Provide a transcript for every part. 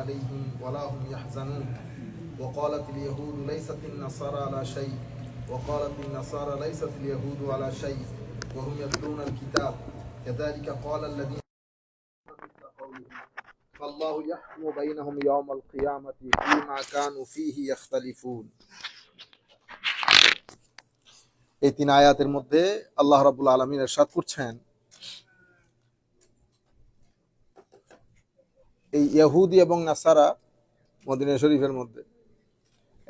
عليهم ولا هم يحزنون وقالت اليهود ليست النصارى على شيء وقالت النصارى ليست اليهود على شيء وهم يتلون الكتاب كذلك قال الذين فالله يحكم بينهم يوم القيامة فيما كانوا فيه يختلفون এই তিন আয়াতের মধ্যে আল্লাহ রাবুল আলমিন এরশাদ করছেন এই ইহুদি এবং নাসারা মদিনা শরীফের মধ্যে।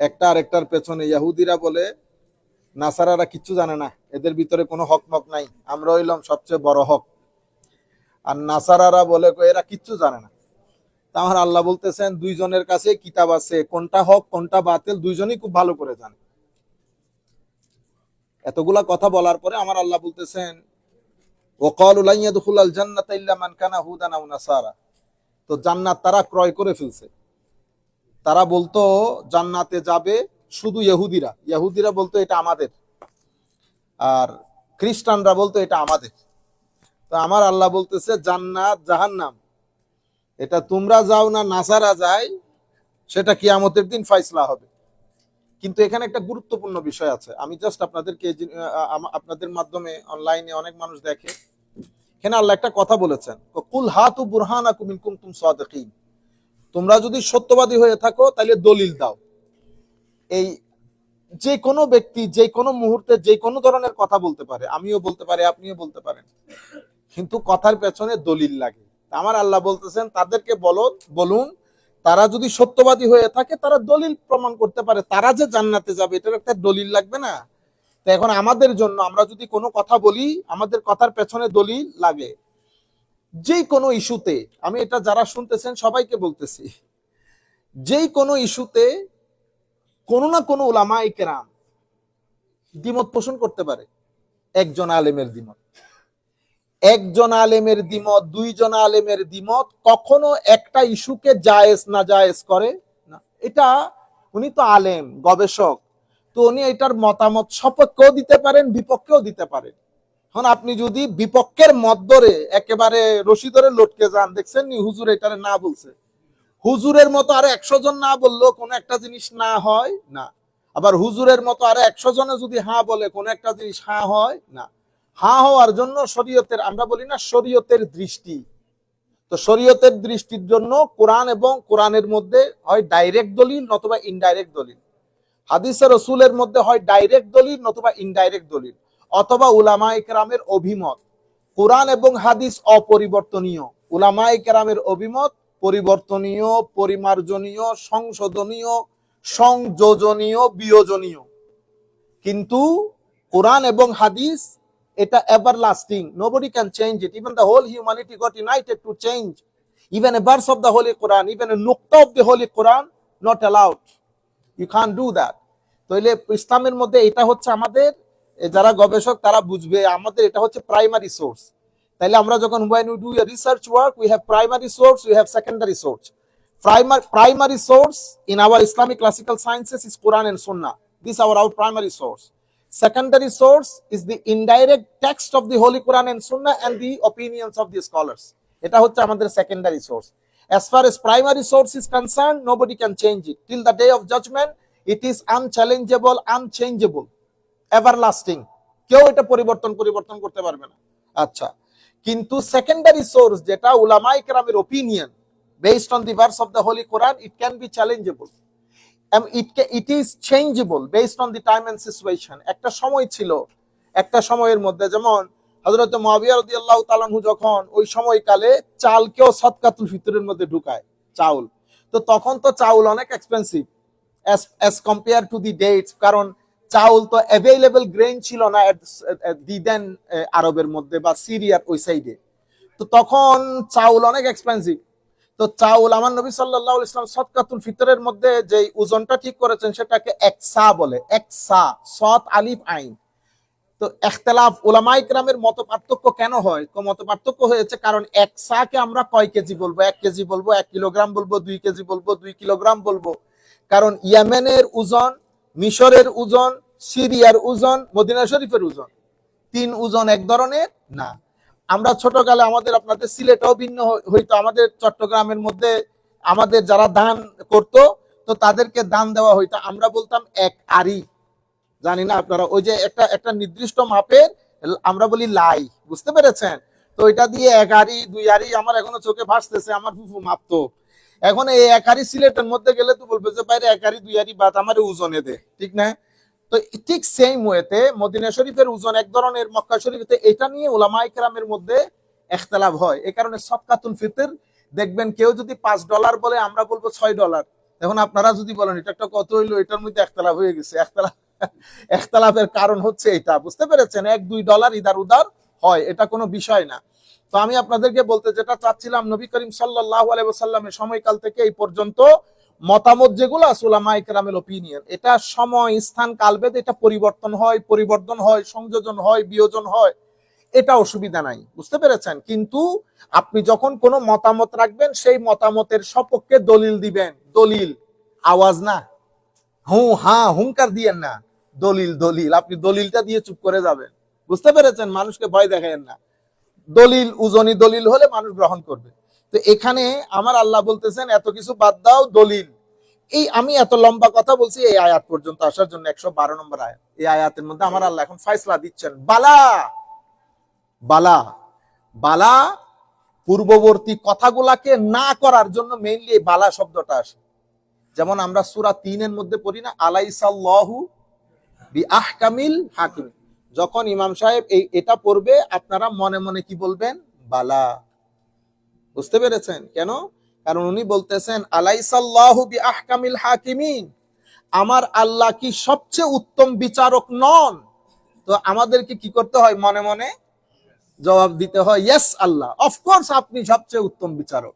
একটা আরেকটার পেছনে ইয়াহুদিরা বলে, নাসারারা কিচ্ছু জানে না, এদের ভিতরে কোনো হক মক নাই আমরা হইলাম সবচেয়ে বড় হক। আর নাসারারা বলে এরা কিচ্ছু জানে না। তা আমার আল্লাহ বলতেছেন, দুইজনের কাছে কিতাব আছে, কোনটা হক, কোনটা বাতিল, দুইজনই খুব ভালো করে জানে। এতগুলা কথা বলার পরে আমার আল্লাহ বলতেছেন, ওকাল উলাইয়াদুল জান্নাত ইল্লা মান কানা হুদান আও নাসারা। তো জান্নাত তারা ক্রয় করে ফেলছে। তারা বলতো, জান্নাতে যাবে শুধু ইহুদিরা। ইহুদিরা বলতো, এটা আমাদের। আর খ্রিস্টানরা বলতো, এটা আমাদের। তো আমার আল্লাহ বলতেছে, জান্নাত জাহান্নাম। এটা তোমরা যাও না, নাসারা যায় সেটা কিয়ামতের দিন ফাইসলা হবে। কিন্তু এখানে একটা গুরুত্বপূর্ণ বিষয় আছে। আমি জাস্ট আপনাদেরকে আপনাদের মাধ্যমে অনলাইনে অনেক মানুষ দেখে। এখানে আল্লাহ একটা কথা বলেছেন। কুল হাতু বুরহানাকুম ইন কুনতুম সাদিকিন। তোমরা যদি সত্যবাদী হয়ে থাকো তাহলে দলিল দাও। এই যে কোনো ব্যক্তি, যে কোনো মুহূর্তে, যে কোনো ধরনের কথা বলতে পারে। আমিও বলতে পারি, আপনিও বলতে পারেন। কিন্তু কথার পেছনে দলিল লাগে। আমার আল্লাহ বলতেছেন, তাদেরকে বলো, বলুন, তারা যদি সত্যবাদী হয়ে থাকে, তারা দলিল প্রমাণ করতে পারে। তারা যে জান্নাতে যাবে, এটার একটা দলিল লাগবে না? তো এখন আমাদের জন্য আমরা যদি কোনো কথা বলি, আমাদের কথার পেছনে দলিল লাগে। যে কোনো ইস্যুতে, আমি এটা যারা শুনতেছেন সবাইকে বলতেছি যেই কোনো ইস্যুতে কোনো না কোনো ওলামা কেরাম দ্বিমত পোষণ করতে পারে। একজন আলেমের দ্বিমত। একজন আলেমের দ্বিমত, দুইজন আলেমের দ্বিমত কখনো একটা ইস্যুকে জায়েজ না জায়েজ করে না। এটা উনি তো আলেম, গবেষক তো উনি এটার মতামত সপক্ষেও দিতে পারেন, বিপক্ষেও দিতে পারেন। এখন আপনি যদি বিপক্ষের মত ধরে একেবারে রশি ধরে লটকে যান, দেখছেন নি? হুজুর এটারে না বলছে। হুজুরের মতো আরও একশো জন না বললেও কোনো একটা জিনিস না হয়, না। আবার হুজুরের মতো আরও একশো জনে যদি হ্যাঁ বলে, কোনো একটা জিনিস হ্যাঁ হয়, না। হ্যাঁ হওয়ার জন্য শরীয়তের, আমরা বলি না শরীয়তের দৃষ্টি। তো শরীয়তের দৃষ্টির জন্য কোরআন এবং কোরআনের মধ্যে হয় ডাইরেক্ট দলিল নতুবা ইনডাইরেক্ট দলিল। হাদিসের রসুলের মধ্যে হয় ডাইরেক্ট দলিল নতুবা ইনডাইরেক্ট দলিল, অথবা উলামা ইকরামের অভিমত। কোরআন এবং হাদিস অপরিবর্তনীয়। উলামা ইকরামের অভিমত পরিবর্তনীয়, পরিমার্জনীয়, সংশোধনীয়, সংযোজনীয়, বিয়োজনীয়। কিন্তু কোরআন এবং হাদিস এটা everlasting nobody can change it even the whole humanity got united to change even a verse of the holy Quran even a নুক্তা of the holy Quran not allowed you can do that তাহলে ইসলামের মধ্যে এটা হচ্ছে আমাদের যারা গবেষক তারা বুঝবে, আমাদের এটা হচ্ছে প্রাইমারি সোর্স তাহলে আমরা যখন research work we have primary source we have secondary source primary source in our Islamic classical sciences is Quran and Sunnah this our our primary source secondary source is the indirect text of the holy Quran and Sunnah and the opinions of the scholars এটা হচ্ছে আমাদের secondary source as far as primary source is concern nobody can change it till the day of judgement it is unchallengeable, unchangeable everlasting কেউ এটা পরিবর্তন পরিবর্তন করতে পারবে না। আচ্ছা কিন্তু সেকেন্ডারি সোর্স যেটা উলামাই কেরামের opinion based on the verse of the holy Quran it can be challengeable it it is changeable based on the time and situation একটা সময় ছিল, একটা সময়ের মধ্যে যেমন হজরত মাবিয়া রাদিয়াল্লাহু তাআলাহু যখন ওই সময়কালে চালকেও সদকাতুল ফিতরের মধ্যে ঢুকায়, চাউল। তো তখন তো চাউল অনেক expensive as as compared to the dates, কারণ চাউল তো অ্যাভেলেবল গ্রেন ছিল না দি দেন আরবের মধ্যে বা সিরিয়ার ওই সাইডে তো তখন চাউল অনেক এক্সপেন্সিভ তো চাউল আমার নবী আলাইহি ইসলাম সদকাতুল ফিতরের মধ্যে যে ওজনটা ঠিক করেছেন সেটাকে একসা বলে, একসা, সৎ আলিফ আইন। তো এখতলাফ ওলামাই গ্রামের মত পার্থক্য কেন হয়? মত পার্থক্য হয়েছে কারণ এক সাকে আমরা কয় কেজি বলব? এক কেজি বলব, এক কিলোগ্রাম বলব, দুই কেজি বলব, দুই কিলোগ্রাম বলব। কারণ ইয়ামেনের ওজন, মিশরের ওজন, সিরিয়ার ওজন, মদিনা শরীফের ওজন। তিন ওজন এক ধরনের? না। আমরা ছোটকালে আমাদের আপনাদের সিলেটেও ভিন্ন হই- হইতো। আমাদের চট্টগ্রামের মধ্যে আমাদের যারা দান করত, তো তাদেরকে দান দেওয়া হইতো। আমরা বলতাম এক আরি। জানি না আপনারা, ওই যে একটা একটা নির্দিষ্ট মাপের আমরা বলি লাই। বুঝতে পেরেছেন? তো এটা দিয়ে এক আরি, দুই আরি আমার এখনও চোখে ভাসতেছে, আমার ফুফু মাপতো। এখন এই এক আরি সিলেটের মধ্যে গেলে তো বলবে যে বাইরে এক আরি দুই আরি বাদ আমার ওজনে দে, ঠিক না? তো ঠিক সেম ওয়েতে মদিনা শরীফের ওজন এক ধরনের, মক্কা শরীফতে এটা নিয়ে ওলামাই কেরামের মধ্যে এখতলাফ হয়। এই কারণে সৎকাতুল ফিতর, দেখবেন কেউ যদি পাঁচ ডলার বলে, আমরা বলব ছয় ডলার। এখন আপনারা যদি বলেন, এটা একটা কত হইল, এটার মধ্যে একতলাফ হয়ে গেছে। একতলাফ একতলাফের কারণ হচ্ছে এটা, বুঝতে পেরেছেন? এক, দুই ডলার ইদার উদার হয়, এটা কোনো বিষয় না। তো আমি আপনাদেরকে বলতে যেটা চাচ্ছিলাম, নবী করিম সাল্লাহ আলাইসাল্লামের সময়কাল থেকে এই পর্যন্ত মতামত যেগুলো সুলামা ইকরামের ওপিনিয়ন এটা সময়, স্থান, কালভেদ, এটা পরিবর্তন হয় পরিবর্তন হয়, সংযোজন হয়, বিয়োজন হয়, এটা অসুবিধা নাই, বুঝতে পেরেছেন? কিন্তু আপনি যখন কোনো মতামত রাখবেন, সেই মতামতের সপক্ষে দলিল দিবেন, দলিল, আওয়াজ না, হু, হা, হুঙ্কার দিয়েন না, দলিল দলিল, আপনি দলিলটা দিয়ে চুপ করে যাবেন, বুঝতে পেরেছেন? মানুষকে ভয় দেখায়েন না। দলিল, উজনি দলিল হলে মানুষ গ্রহণ করবে। তো এখানে আমার আল্লাহ বলতেছেন, এত কিছু বাদ দাও, দলিল। এই আমি এত লম্বা কথা বলছি, এই আয়াত পর্যন্ত আসার জন্য একশো বারো নম্বর আয়াত। এই আয়াতের মধ্যে আমার আল্লাহ এখন ফাইসলা দিচ্ছেন, বালা বালা বালা পূর্ববর্তী কথাগুলাকে না করার জন্য মেইনলি এই বালা শব্দটা আসে। যেমন আমরা সুরা তিনের মধ্যে পড়ি না, আলাইসাল্লাহু বি আহকামিল হাকিম যখন ইমাম সাহেব এই এটা পড়বে, আপনারা মনে মনে কি বলবেন? বালা। বুঝতে পেরেছেন? কেন? কারণ উনি বলতেছেন, আলাইসাল্লাহু বি আহকামিল হাকিমিন। আমার আল্লাহ কি সবচেয়ে উত্তম বিচারক নন? তো আমাদেরকে কি করতে হয় মনে মনে? জবাব দিতে হয়, ইয়েস আল্লাহ। অফকোর্স আপনি সবচেয়ে উত্তম বিচারক।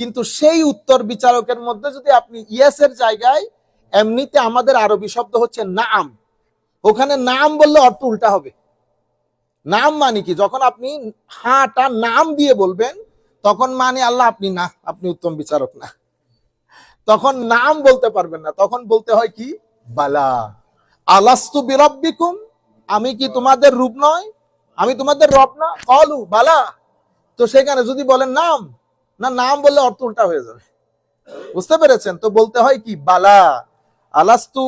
কিন্তু সেই উত্তর বিচারকের মধ্যে যদি আপনি ইয়েস এর জায়গায়, এমনিতে আমাদের আরবি শব্দ হচ্ছে নাম ওখানে নাম বললে অর্থ উল্টা হবে। নাম মানে কি? যখন আপনি হাটা নাম দিয়ে বলবেন, তখন মানে আল্লাহ আপনি না, আপনি উত্তম বিচারক না। তখন নাম বলতে পারবেন না। তখন বলতে হয় কি? বালা। আলাস্তু বিরব্বিকুম, আমি কি তোমাদের রূপ নয় আমি তোমাদের রব না? কলু, বালা। তো সেখানে যদি বলেন নাম, না, নাম বললে অর্থ উল্টা হয়ে যাবে। বুঝতে পেরেছেন? তো বলতে হয় কি? বালা। আলাস্তু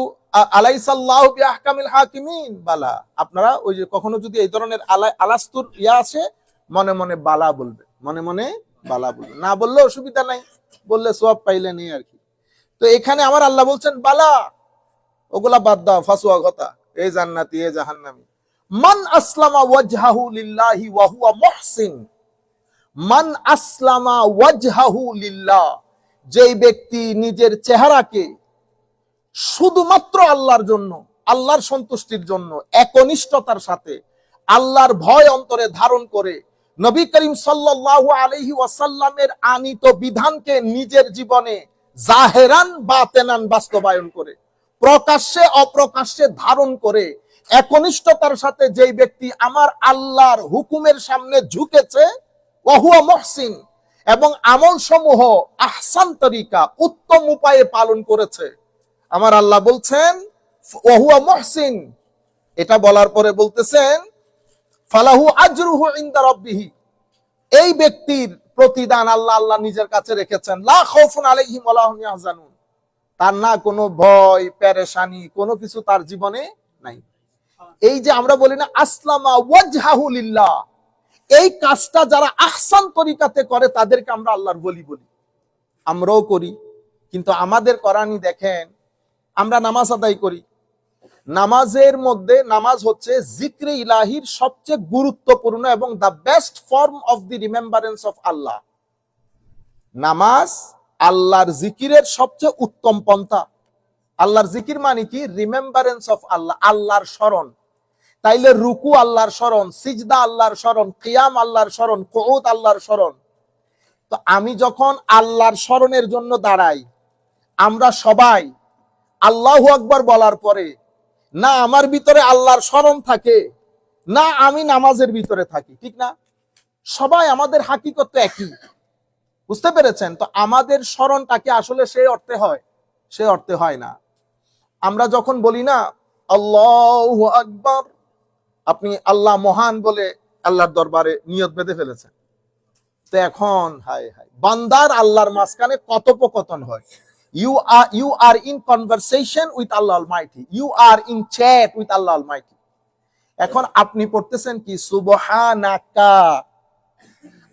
বালা। আপনারা ওই যে কখনো যদি এই ধরনের আলাস্তুর ইয়া আছে মনে মনে বালা বলবে। মনে মনে বালা বলবে। না বললে অসুবিধা নাই। বললে সব পাইলে নেই আর কি। তো এখানে আমার আল্লাহ বলছেন, বালা, ওগুলা বাদ দাও, ফাসুয়া কথা। এই জান্নাতি, এ জাহান্নামি। মান আসলামা ওয়াজহাহু লিল্লাহি ওয়া হুয়া মুহসিন। মান আসলামা ওয়াজহাহু লিল্লাহ। যেই ব্যক্তি নিজের চেহারাকে শুধুমাত্র আল্লাহর জন্য, আল্লাহর সন্তুষ্টির জন্য, একনিষ্ঠতার সাথে, আল্লাহর ভয় অন্তরে ধারণ করে নবী করিম সাল্লাল্লাহু আলাইহি ওয়াসাল্লামের আনিত বিধানকে নিজের জীবনে জাহেরান বাতেনান বাস্তবায়ন করে, প্রকাশ্যে অপ্রকাশ্যে ধারণ করে, একনিষ্ঠতার সাথে যেই ব্যক্তি আমার আল্লাহর হুকুমের সামনে ঝুঁকেছে, ওহুয়া মহসিন এবং আমল সমূহ আহসান তরিকা, উত্তম উপায়ে পালন করেছে। আমার আল্লাহ বলছেন, ওহুয়া মহসিন। এটা বলার পরে বলতেছেন, ফালাহু আজরুহু ইনদা রাব্বিহি। এই ব্যক্তির প্রতিদান আল্লাহ আল্লাহ নিজের কাছে রেখেছেন। লা খাউফুন আলাইহিম ওয়া লাহুম ইয়াহজানুন। তার না কোনো ভয়, পেরেশানি, কোনো কিছু তার জীবনে নাই। এই যে আমরা বলি না, আসলামা ওয়াজহাহু লিল্লাহ। এই কাজটা যারা আহসান তরিকাতে করে, তাদেরকে আমরা আল্লাহর বলি বলি। আমরাও করি, কিন্তু আমাদের করানি দেখেন আমরা নামাজ আদায় করি। নামাজের মধ্যে নামাজ হচ্ছে জিক্রে ইলাহির সবচেয়ে গুরুত্বপূর্ণ এবং the best form of the remembrance of Allah নামাজ আল্লাহর জিকিরের সবচেয়ে উত্তম পন্থা। আল্লাহর জিকির মানে কি? রিমেম্বারেন্স অফ আল্লাহ আল্লাহর স্মরণ। তাইলে রুকু আল্লাহর স্মরণ, সিজদা আল্লাহর স্মরণ, কিয়াম আল্লাহর স্মরণ কৌত আল্লাহর স্মরণ। তো আমি যখন আল্লাহর স্মরণের জন্য দাঁড়াই, আমরা সবাই আল্লাহ আকবর বলার পরে, না আমার ভিতরে আল্লাহর স্মরণ থাকে, না আমি নামাজের ভিতরে থাকি, ঠিক না? সবাই আমাদের হাকিকত একই, বুঝতে পেরেছেন? তো আমাদের স্মরণটাকে আসলে সেই অর্থে হয়, সে অর্থে হয় না। আমরা যখন বলি না, আল্লাহ আকবর আপনি আল্লাহ মহান বলে আল্লাহর দরবারে নিয়ত বেঁধে ফেলেছেন। তো এখন, হায় হায়, বান্দার আল্লাহর মাঝখানে কথোপকথন হয়। You are you are in conversation with Allah mighty you are in chat with Allah mighty এখন আপনি পড়তেছেন কি? সুবহানাকা।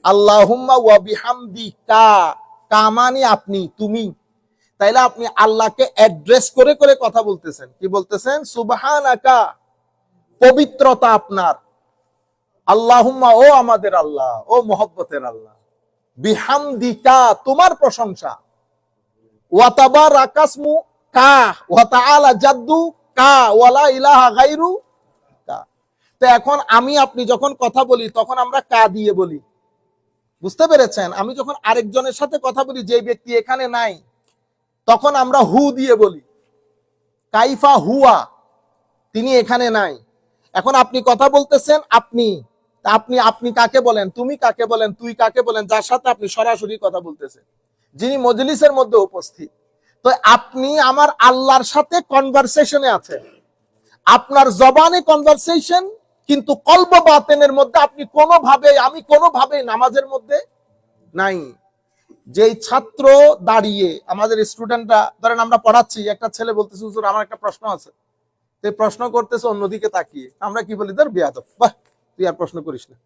আল্লাহুম্মা ওয়া বিহামদিকা। কামানি আপনি, তুমি। তাইলে আপনি আল্লাহকে অ্যাড্রেস করে করে কথা বলতেছেন। কি বলতেছেন? সুবহানাকা। পবিত্রতা আপনার। আল্লাহুম্মা, ও আমাদের আল্লাহ, ও মোহব্বতের আল্লাহ। বিহামদিকা, তোমার প্রশংসা। কা জাদ্দু কা ওয়ালা ইলাহা গায়রু কা। তো এখন আমি আপনি যখন কথা বলি, তখন আমরা কা দিয়ে বলি। বুঝতে পেরেছেন? আমি যখন আরেকজনের সাথে কথা বলি, যে ব্যক্তি এখানে নাই, তখন আমরা হু দিয়ে বলি। কাইফা হুয়া, তিনি এখানে নাই। এখন আপনি কথা বলতেছেন আপনি আপনি আপনি কাকে বলেন? তুমি কাকে বলেন? তুই কাকে বলেন? যার সাথে আপনি সরাসরি কথা বলতেছেন। যিনি মজলিসের মধ্যে উপস্থিত। তো আপনি আমার আল্লাহর সাথে কনভারসেশনে আছেন। আপনার জবানে কনভারসেশন কিন্তু কল্প বাতেনের মধ্যে আপনি কোনোভাবে আমি কোনোভাবে নামাজের মধ্যে নাই। যেই ছাত্র দাঁড়িয়ে, আমাদের স্টুডেন্টরা ধরেন আমরা পড়াচ্ছি, একটা ছেলে বলতেছে, হুজুর, আমার একটা প্রশ্ন আছে। তো প্রশ্ন করতেছে, অন্যদিকে তাকিয়ে। আমরা কি বলি, ধর বিয়াদব, বাহ, তুই আর প্রশ্ন করিস না।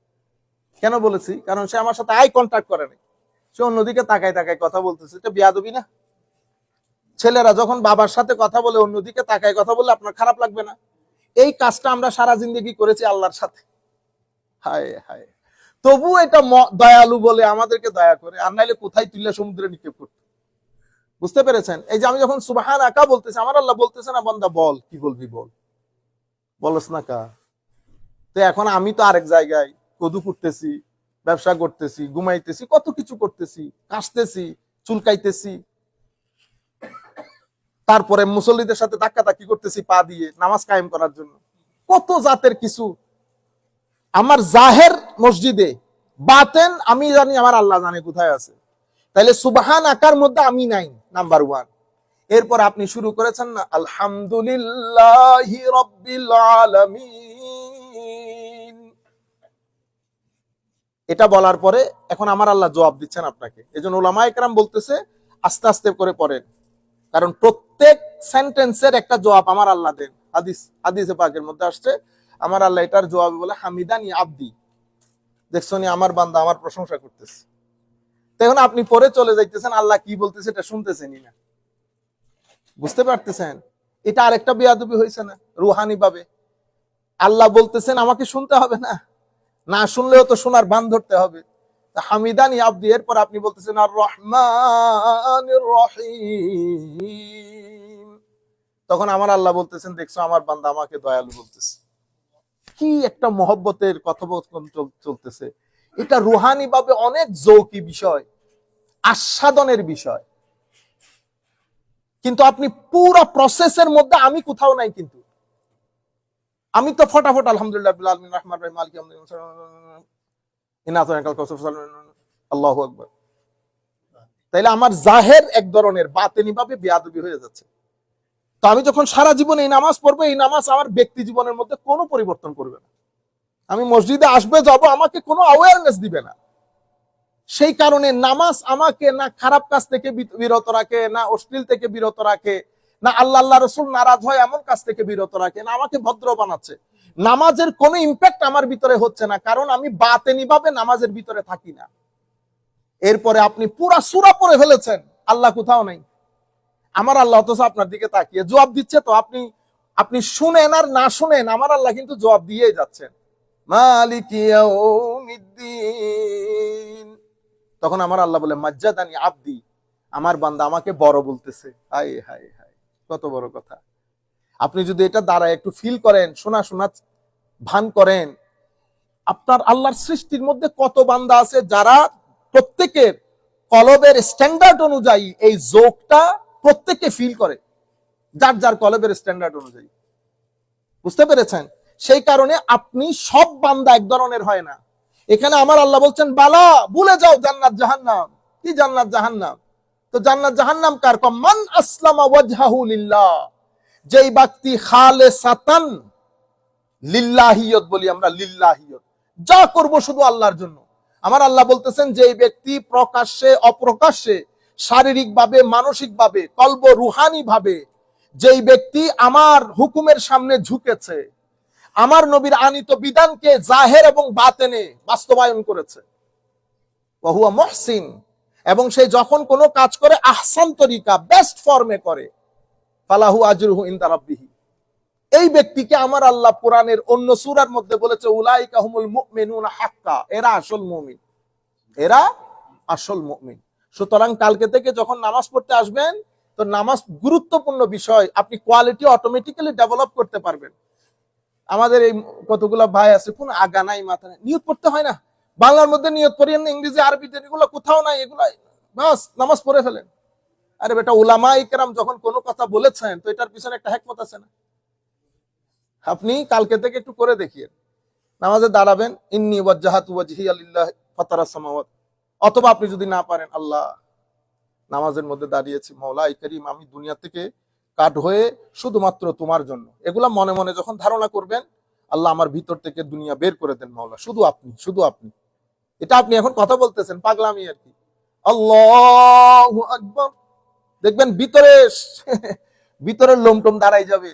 কেন বলেছি? কারণ সে আমার সাথে আই কন্ট্যাক্ট করে নাই। সে অন্যদিকে তাকায় তাকায় কথা বলতেছে। এটা বিয়াদবি না? ছেলেরা যখন বাবার সাথে কথা বলে অন্যদিকে তাকায় কথা বলে আপনার খারাপ লাগবে না? এই কাজটা আমরা সারা জিন্দগি করেছি আল্লাহর সাথে। হায় হায়। তবু এটা দয়ালু বলে আমাদেরকে দয়া করে, আর নাইলে কোথায় তুলে সমুদ্রে নিক্ষেপ করতে? বুঝতে পেরেছেন? এই যে আমি যখন সুবাহান আকা বলতেছি, আমার আল্লাহ বলতেছে না, বন্দা, বল, কি বলবি বল? বলস না কা? তো এখন আমি তো আরেক জায়গায় কদু করতেছি ব্যবসা করতেছি, ঘুমাইতেছি, কত কিছু করতেছি, কাশতেছি, চুলকাইতেছি। তারপরে মুসল্লিদের সাথে ধাক্কা ধাক্কি করতেছি, পা দিয়ে নামাজ কায়েম করার জন্য। কত জাতের কিছু। আমার জাহের মসজিদে বাতেন, আমি জানি আমার আল্লাহ জানে কোথায় আছে। তাহলে সুবাহান আকার মধ্যে আমি নাই, নাম্বার ওয়ান। এরপর আপনি শুরু করেছেন না, আলহামদুলিল্লাহ রব্বিল আলামিন। এটা বলার পরে এখন আমার আল্লাহ জবাব দিচ্ছেন আপনাকে। এজন্য ওলামা একরাম বলতেছে, আস্তে আস্তে করে পড়েন। কারণ প্রত্যেক সেন্টেন্সের একটা জবাব আমার আল্লাহ দেন। হাদিস, হাদিসে পাকের মধ্যে আসছে, আমার আল্লাহ এটার জবাব বলে, হামিদানি আব্দি। দেখছ আমার বান্দা আমার প্রশংসা করতেছে। তো এখন আপনি পরে চলে যাইতেছেন, আল্লাহ কি বলতেছে এটা শুনতেছেনই না। বুঝতে পারতেছেন? এটা আরেকটা বেয়াদবি হয়েছে না রুহানি ভাবে আল্লাহ বলতেছেন, আমাকে শুনতে হবে না। না শুনলেও তো শোনার বান ধরতে হবে। হামিদানি আব্দি, এরপর আপনি বলতেছেন আর রহমান রহিম। তখন আমার আল্লাহ বলতেছেন, দেখছ, আমার বান্দা আমাকে দয়ালু বলতেছে। কি একটা মহব্বতের কথোপকথন চলতেছে। এটা রুহানি ভাবে অনেক যৌকি বিষয়, আস্বাদনের বিষয়। কিন্তু আপনি পুরো প্রসেসের মধ্যে, আমি কোথাও নাই কিন্তু। আমি তো ফটাফট আলহামদুলিল্লাহ আল্লাহু আকবার। তাইলে আমার জাহের এক ধরনের বাতেনি ভাবে বেয়াদবি হয়ে যাচ্ছে। তো আমি যখন সারা জীবন এই নামাজ পড়ব, এই নামাজ আমার ব্যক্তি জীবনের মধ্যে কোনো পরিবর্তন করবে না। আমি মসজিদে আসবে, যাব, আমাকে কোনো অ্যাওয়ারনেস দিবে না। সেই কারণে নামাজ আমাকে না খারাপ কাজ থেকে বিরত রাখে, না অশ্লীল থেকে বিরত রাখে না আল্লাহ আল্লাহ রসুল নারাজ হয় এমন কাজ থেকে বিরত রাখে, না আমাকে ভদ্র বানাচ্ছে। নামাজের কোনো ইম্প্যাক্ট আমার ভিতরে হচ্ছে না, কারণ আমি বাতেনি ভাবে নামাজের ভিতরে থাকি না। এরপরে আপনি পুরা সুরা পড়ে ফেলেছেন, আল্লাহ কোথাও নাই। আমার আল্লাহ অথচ আপনার দিকে তাকিয়ে জবাব দিচ্ছে তো, আপনি আপনি শুনেন আর না শুনেন, আমার আল্লাহ কিন্তু জবাব দিয়েই যাচ্ছেন। তখন আমার আল্লাহ বলে, মাজ্জাদানি আব্দি। আমার বান্দা আমাকে বড় বলতেছে হায় হায়। কত বড় কথা। আপনি যদি এটা দ্বারা একটু ফিল করেন, শোনা শোনা ভান করেন, আপনার আল্লাহর সৃষ্টির মধ্যে কত বান্দা আছে যারা প্রত্যেকের কলবের স্ট্যান্ডার্ড অনুযায়ী এই জোকটা প্রত্যেককে ফিল করে। যার যার কলবের স্ট্যান্ডার্ড অনুযায়ী। বুঝতে পেরেছেন? সেই কারণে আপনি সব বান্দা এক ধরনের হয় না। এখানে আমার আল্লাহ বলছেন, বালা, ভুলে যাও জান্নাত জাহান্নাম। কি জান্নাত জাহান্নাম? তো জান্নাত জাহান্নাম কার? কম মান আসলামা ওয়াজহাহু লিল্লাহ। যেই ব্যক্তি খালে সাতান লিল্লাহিয়ত বলি আমরা, লিল্লাহিয়ত। যা করব শুধু আল্লাহর জন্য। আমার আল্লাহ বলতেছেন যে ব্যক্তি প্রকাশ্যে, অপ্রকাশ্যে, শারীরিকভাবে, মানসিকভাবে কল্প রুহানি ভাবে যেই ব্যক্তি আমার হুকুমের সামনে ঝুঁকেছে, আমার নবীর আনিত বিধানকে জাহের এবং বাতেনে বাস্তবায়ন করেছে। বহুয়া মহসিন। এবং সে যখন কোনো কাজ করে, আহসান তরিকা বেস্ট ফর্মে করে, ফালাহু আজরুহু ইনদা রাব্বিহি। এই ব্যক্তিকে আমার আল্লাহ কোরআনের অন্য সূরার মধ্যে বলেছে, উলাইকা হুমুল মুমিনুনা হাক্কা। এরা আসল মুমিন। এরা আসল মুমিন। সুতরাং কালকে থেকে যখন নামাজ পড়তে আসবেন, তো নামাজ গুরুত্বপূর্ণ বিষয়। আপনি কোয়ালিটি অটোমেটিক্যালি ডেভেলপ করতে পারবেন। আমাদের এই কতগুলো ভাই আছে, কোন আগা নাই, মাথা নাই। নিয়ত পড়তে হয় না। বাংলার মধ্যে নিয়ত পড়েন না ইংরেজি আরবিতে এগুলো কোথাও নাই, এগুলো বাস, নামাজ পড়ে ফেলেন। আরে বেটা ওলামা ইকরাম যখন কোনো কথা বলেছেন, তো এটার পিছনে একটা হ্যাকমত আছে না? আপনি কালকে থেকে একটু করে দেখিয়েন। নামাজে দাঁড়াবেন, ইন্নি ওয়াজ্জাহাত ওয়াজহি আলিল্লাহ ফাতারাস সামাওয়াত। অথবা আপনি যদি না পারেন, আল্লাহ নামাজের মধ্যে দাঁড়িয়েছি, মৌলা ইকারিম আমি দুনিয়া থেকে কাট হয়ে শুধুমাত্র তোমার জন্য। এগুলা মনে মনে যখন ধারণা করবেন, আল্লাহ আমার ভিতর থেকে দুনিয়া বের করে দেন মাওলা শুধু আপনি শুধু আপনি। এটা আপনি এখন কথা বলতেছেন, পাগলামি আর কি। আল্লাহ আকবর। দেখবেন ভিতরে ভিতরের লোমটম দাঁড়াই যাবে।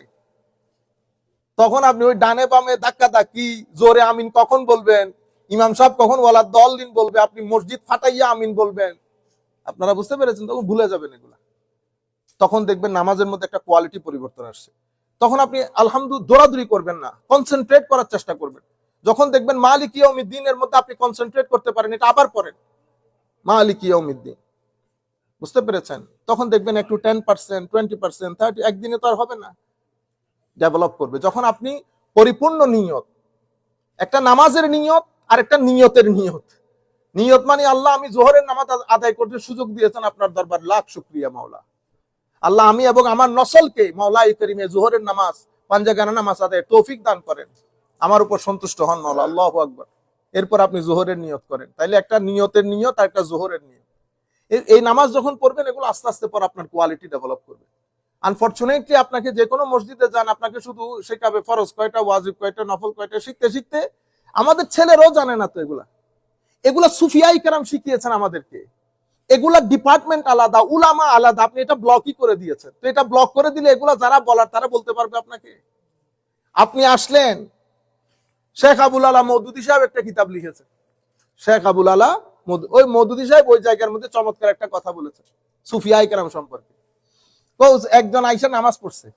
তখন আপনি ওই ডানে বামে ধাক্কা ধাক্কি, জোরে আমিন কখন বলবেন? ইমাম সাহেব কখন বলার দল দিন বলবে? আপনি মসজিদ ফাটাইয়া আমিন বলবেন। আপনারা বুঝতে পেরেছেন তখন ভুলে যাবেন এগুলা। তখন দেখবেন নামাজের মধ্যে একটা কোয়ালিটি পরিবর্তন আসছে। তখন আপনি আলহামদুলিল্লাহ দৌড়াদৌড়ি করবেন না কনসেন্ট্রেট করার চেষ্টা করবেন। যখন দেখবেন মালিক দিনের মধ্যে আপনি কনসেন্ট্রেট করতে পারেন, এটা আবার পড়েন। মালিক দিন বুঝতে পেরেছেন? তখন দেখবেন একটু ten percent twenty percent thirty একদিনে তো আর হবে না। ডেভেলপ করবে। যখন আপনি পরিপূর্ণ নিয়ত, একটা নামাজের নিয়ত, আর একটা নিয়তের নিয়ত। নিয়ত মানে আল্লাহ, আমি জোহরের নামাজ আদায় করতে সুযোগ দিয়েছেন আপনার দরবার। লাখ শুক্রিয়া, মাওলা। আল্লাহ, আমি এবং আমার নসলকে মাওলা করিমে জোহরের নামাজ পাঞ্জাগানা নামাজ আদায় তৌফিক দান করেন। আমার উপর সন্তুষ্ট হন মাওলা আল্লাহ আকবর। এরপর আপনি জোহরের নিয়ত করেন। তাইলে একটা নিয়তের নিয়ত আর একটা জোহরের নিয়ত। এই নামাজ যখন পড়বেন, এগুলো আস্তে আস্তে পর আপনার কোয়ালিটি ডেভেলপ করবে। আনফর্চুনেটলি আপনাকে যে কোনো মসজিদে যান, আপনাকে শুধু শেখাবে ফরজ কয়টা, ওয়াজিব কয়টা, নফল কয়টা, শিখতে শিখতে। আমাদের ছেলেরাও জানে না তো এগুলা। এগুলা সুফিয়াই কেরাম শিখিয়েছেন আমাদেরকে। এগুলা ডিপার্টমেন্ট আলাদা, উলামা আলাদা। আপনি এটা ব্লকই করে দিয়েছেন। তো এটা ব্লক করে দিলে এগুলা যারা বলার, তারা বলতে পারবে আপনাকে। আপনি আসলেন শেখ আবুল আলা মৌদুদি সাহেব একটা কিতাব লিখেছে। শেখ আবুল আলা ওই মৌদুদি সাহেব ওই জায়গার মধ্যে চমৎকার একটা কথা বলেছে কেরাম সম্পর্কে। একজন আইসা নামাজ পড়ছে।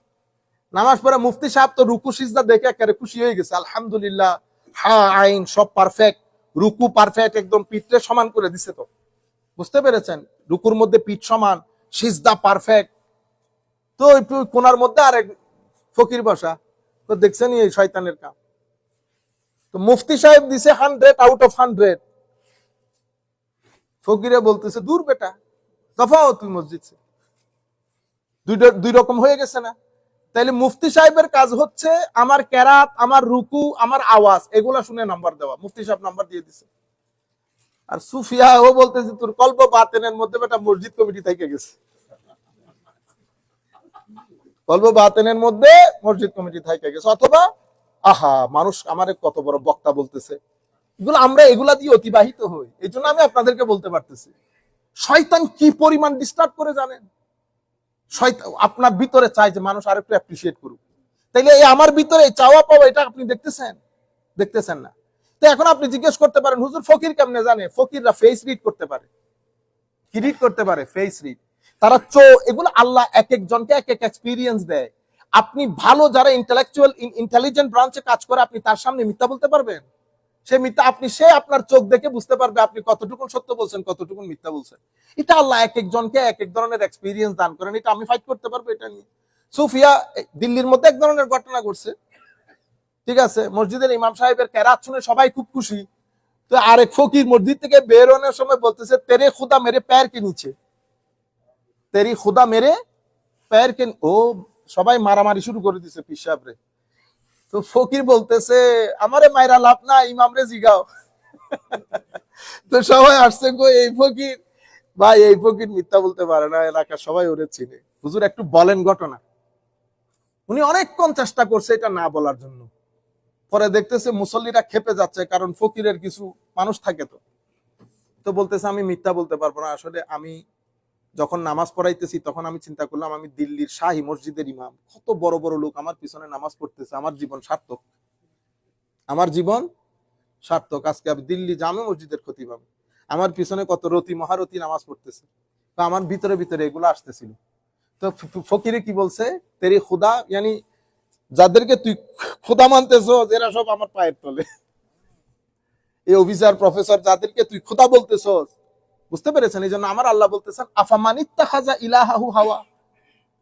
নামাজ পড়ে মুফতি সাহেব তো রুকু সিজদা দেখে একেবারে খুশি হয়ে গেছে, আলহামদুলিল্লাহ, হা, আইন, সব পারফেক্ট রুকু পারফেক্ট একদম পিঠে সমান করে দিছে তো। বুঝতে পেরেছেন? রুকুর মধ্যে পিঠ সমান, সিজদা পারফেক্ট তো একটু কোনার মধ্যে আরেক ফকির বসা, তো দেখছেন এই শয়তানের কাম। তো মুফতি সাহেব দিছে হান্ড্রেড আউট অফ হান্ড্রেড ফকিরে বলতেছে, দূর বেটা তফাওতুল মসজিদ দুই রকম হয়ে গেছে না। তাইলে মুফতি সাহেবের কাজ হচ্ছে আমার কেরাত আমার রুকু, আমার আওয়াজ, এগুলা শুনে নাম্বার দেওয়া। মুফতি সাহেব নাম্বার দিয়ে দিছে। আর সুফিয়া, ও বলতেছে, তোর কল্প বাতেনের মধ্যে বেটা মসজিদ কমিটি থেকে গেছে। কল্প বাতেনের মধ্যে মসজিদ কমিটি থেকে গেছে। অথবা আহা, মানুষ আমারে কত বড় বক্তা বলতেছে। এগুলো আমরা এগুলা দিয়ে অতিবাহিত হই। এই জন্য আমি আপনাদেরকে বলতে পারতেছি, শয়তান কি পরিমাণ ডিস্টার্ব করে জানেন? শয়তান আপনার ভিতরে চাই যে মানুষ আরেকটু অ্যাপ্রিসিয়েট করুক। তাইলে এই আমার ভিতরে চাওয়া পাওয়া, এটা আপনি দেখতেছেন? দেখতেছেন না। তো এখন আপনি জিজ্ঞেস করতে পারেন, হুজুর, ফকির কেমনে জানে? ফকিররা ফেস রিড করতে পারে। কি রিড করতে পারে? ফেস রিড তারা চো, এগুলো আল্লাহ এক একজনকে এক এক এক্সপিরিয়েন্স দেয়। আপনি ভালো যারা ইন্টেলেকচুয়াল ইন্টেলিজেন্ট ব্রাঞ্চে কাজ করে, আপনি তার সামনে মিথ্যা বলতে পারবেন? সে মিথ্যা, আপনি, সে আপনার চোখ দেখে বুঝতে পারবে আপনি কতটুকু সত্য বলছেন, কতটুকু মিথ্যা বলছেন। এটা আল্লাহ এক একজনকে এক এক ধরনের এক্সপিরিয়েন্স দান করেন। এটা আমি ফাইট করতে পারব এটা নিয়ে। সুফিয়া দিল্লির মধ্যে এক ধরনের ঘটনা ঘটছে। ঠিক আছে? মসজিদের ইমাম সাহেবের ক্যারাত শুনে সবাই খুব খুশি। তো আরেক ফকির মসজিদ থেকে বেরোনোর সময় বলতেছে, তেরে খুদা মেরে প্যার কে নিচে? তেরি খুদা মেরে প্যার কে ও সবাই মারামারি শুরু করে দিছে পিস সাহেবরে তো ফকির বলতেছে, আমারে মাইরা লাভ না ইমাম রে জিগাও। তো সবাই আসছে গো এই ফকির? ভাই, এই ফকির মিথ্যা বলতে পারে না, এলাকার সবাই ওরে চিনে। হুজুর, একটু বলেন ঘটনা। উনি অনেকক্ষণ চেষ্টা করছে এটা না বলার জন্য। পরে দেখতেছে মুসল্লিরা খেপে যাচ্ছে, কারণ ফকিরের কিছু মানুষ থাকে তো। তো বলতেছে, আমি মিথ্যা বলতে পারব না, আসলে আমি যখন নামাজ পড়াইতেছি, তখন আমি চিন্তা করলাম, আমি দিল্লির শাহী মসজিদের ইমাম। কত বড় বড় লোক আমার পিছনে নামাজ পড়তেছে, আমার জীবন সার্থক। আমার জীবন সার্থক। আজকে আমি দিল্লি জামে মসজিদের ক্ষতি পাবে। আমার পিছনে কত রতি, মহারতি নামাজ পড়তেছে। তো আমার ভিতরে ভিতরে এগুলো আসতেছিল। তো ফকিরে কি বলছে? তেরি খুদা, ইয়ানি যাদেরকে তুই খুদা মানতেছো, এরা সব আমার পায়ের তলে। এই অফিসার প্রফেসর যাদেরকে তুই খোদা বলতেছস বুঝতে পেরেছেন? এই জন্য আমার আল্লাহ বলতেছেন আফামানিত্তা খাজা ইলাহাহু হাওয়া।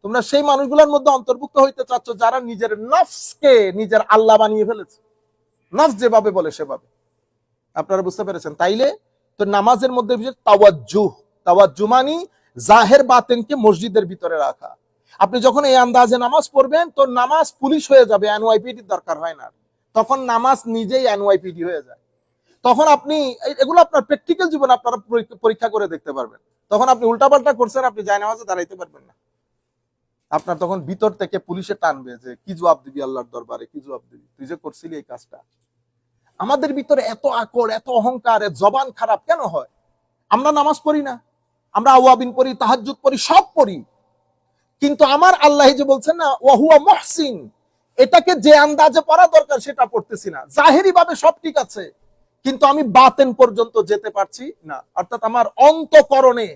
তোমরা সেই মানুষগুলোর মধ্যে অন্তর্ভুক্ত হইতে চাচ্ছ যারা নিজের নফসকে নিজের আল্লাহ বানিয়ে ফেলেছে। নফস যেভাবে বলে সেভাবে। আপনারা বুঝতে পেরেছেন? তাইলে তো নামাজের মধ্যে তাওয়াজ্জু তাওয়াজ্জু মানি জাহের বাতেনকে মসজিদের ভিতরে রাখা। আপনি যখন এই আন্দাজে নামাজ পড়বেন, তো নামাজ পুলিশ হয়ে যাবে, এনওয়াইপিডির দরকার হয় না। তখন নামাজ নিজেই এনওয়াইপিডি হয়ে যায়। তখন আপনি এগুলো আপনার প্র্যাকটিক্যাল জীবন আপনারা পরীক্ষা- করে দেখতে পারবেন। তখন আপনি উল্টাপাল্টা করছেন, আপনি যায় নামাজে দাঁড়াইতে পারবেন না। আপনার তখন ভিতর থেকে পুলিশে টানবে যে, কি জবাব দিবি আল্লাহর দরবারে? কি জবাব দিবি? তুই যে করছিলি এই কাজটা। আমাদের ভিতরে এত আকড়, এত অহংকার জবান খারাপ কেন হয়? আমরা নামাজ পড়ি না। আমরা আওয়াবিন পড়ি, তাহাজ্জুদ পড়ি, সব পড়ি। কিন্তু আমার আল্লাহ যে বলছেন না, ওয়াহুয়া মহসিন। এটাকে যে আন্দাজে পড়া দরকার, সেটা পড়তেছি না। জাহেরি ভাবে সব ঠিক আছে। কিন্তু আমি বাতেন পর্যন্ত যেতে পারছি না। অর্থাৎ আমার অন্তকরণে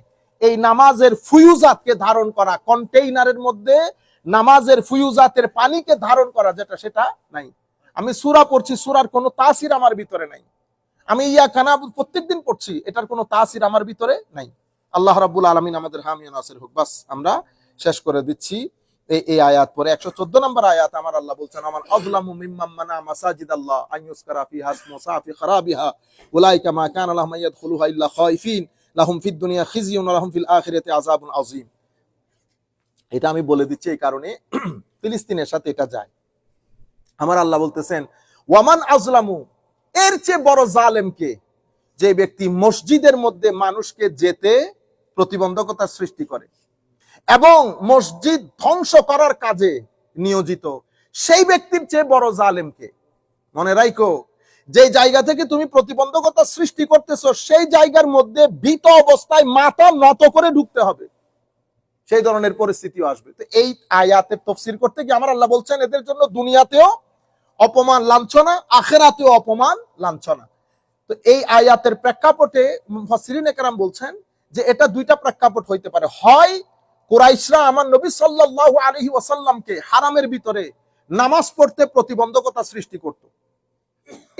এই নামাজের ফুয়ুজাতকে ধারণ করা, কন্টেইনারের মধ্যে নামাজের ফুয়ুজাতের পানিকে ধারণ করা, যেটা সেটা নাই। আমি সুরা পড়ছি, সুরার কোনো তাসির আমার ভিতরে নাই। আমি ইয়া কানা প্রত্যেকদিন পড়ছি, এটার কোনো তাসির আমার ভিতরে নাই। আল্লাহ রাব্বুল আলামিন আমাদের হামিয়া নাসির হোক। বাস, আমরা শেষ করে দিচ্ছি। এই আয়াত পরে। একশো চোদ্দ নম্বর আয়াত আমার আল্লাহ বলছেন আমার মানা মাসাজিদ আল্লাহ আন ইউযকারা ফিহা ইসমু সাফি খারাবিহা। উলাইকা মা কানা লাহুম ইয়াদখুলুহা ইল্লা খাইফিন। লাহুম ফিদ দুনিয়া খিজিয়ুন ওয়া লাহুম ফিল আখিরাতি আযাবুন আযীম। এটা আমি বলে দিচ্ছি এই কারণে ফিলিস্তিনের সাথে এটা যায়। আমার আল্লাহ বলতেছেন, ওয়ামান আজলামু এর চেয়ে বড় জালেম কে? যে ব্যক্তি মসজিদের মধ্যে মানুষকে যেতে প্রতিবন্ধকতা সৃষ্টি করে। এবং মসজিদ ধ্বংস করার কাজে নিয়োজিত। সেই ব্যক্তির চেয়ে বড় জালেমকে। মনে রাইকো যে জায়গা থেকে তুমি প্রতিবন্ধকতা সৃষ্টি করতেছো, সেই জায়গার মধ্যে ভীত অবস্থায় মাথা নত করে ঢুকতে হবে। সেই ধরনের পরিস্থিতিও আসবে। তো এই আয়াতের তফসির করতে গিয়ে আমার আল্লাহ বলছেন, এদের জন্য দুনিয়াতেও অপমান লাঞ্ছনা, আখেরাতেও অপমান লাঞ্ছনা। তো এই আয়াতের প্রেক্ষাপটে মুফাসসিরিন একরাম বলছেন যে এটা দুইটা প্রেক্ষাপট হইতে পারে। হয় কুরাইশরা আমার নবী সাল্লাল্লাহু আলাইহি ওয়াসাল্লামকে হারামের ভিতরে নামাজ পড়তে প্রতিবন্ধকতা সৃষ্টি করত।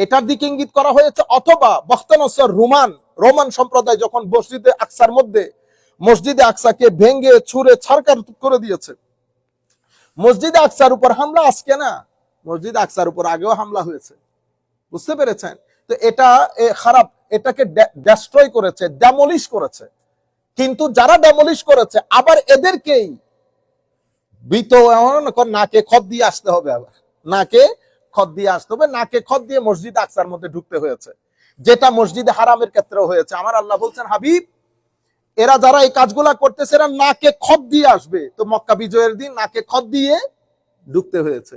এটার দিকে ইঙ্গিত করা হয়েছে, অথবা বখতানসর রোমান রোমান সম্প্রদায় যখন মসজিদে আকসার মধ্যে, মসজিদে আকসাকে ভেঙ্গে ছুঁড়ে, ছারকার করে দিয়েছে। মসজিদে আকসার উপর হামলা আজকে না? মসজিদ আকসার উপর আগেও হামলা হয়েছে। বুঝতে পেরেছেন? তো এটা খারাপ, এটাকে ডেস্ট্রয় করেছে ডেমলিশ করেছে। কিন্তু যারা ডেমলিশ করেছে, আবার এদেরকেই বিত নাকে খত দিয়ে আসতে হবে আবার। নাকে খত দিয়ে আসতে হবে, নাকে খত দিয়ে মসজিদ আকসার মধ্যে ঢুকতে হয়েছে। যেটা মসজিদে হারামের ক্ষেত্রেও হয়েছে। আমার আল্লাহ বলছেন, হাবিব, এরা যারা এই কাজগুলা করতেছে, এরা নাকে খদ দিয়ে আসবে। তো মক্কা বিজয়ের দিন নাকে খদ দিয়ে ঢুকতে হয়েছে।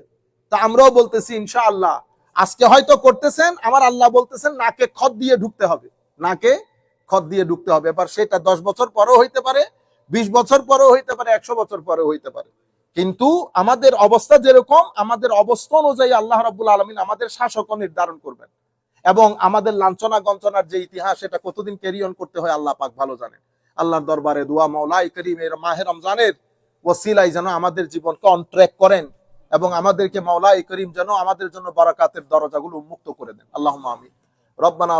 তা আমরাও বলতেছি, ইনশাআল্লাহ। আজকে হয়তো করতেছেন, আমার আল্লাহ বলতেছেন, নাকে খদ দিয়ে ঢুকতে হবে। নাকে খত দিয়ে ঢুকতে হবে। এবার সেটা দশ বছর পরেও হইতে পারে, বিশ বছর পরেও হইতে পারে, একশো বছর পরেও হইতে পারে। কিন্তু আমাদের অবস্থা যেরকম, আমাদের অবস্থা অনুযায়ী আল্লাহ রাব্বুল আলমিন আমাদের শাসকও নির্ধারণ করবেন। এবং আমাদের লাঞ্ছনা গঞ্চনার যে ইতিহাস, সেটা কতদিন ক্যারি অন করতে হয়, আল্লাহ পাক ভালো জানেন। আল্লাহর দরবারে দোয়া মাওলাই করিমের মাহে রমজানের ওসিলাই যেন আমাদের জীবনকে অন ট্র্যাক করেন এবং আমাদেরকে মাওলাই করিম যেন আমাদের জন্য বারাকাতের দরজাগুলো উন্মুক্ত করে দেন। আল্লাহ আমি রব্বানা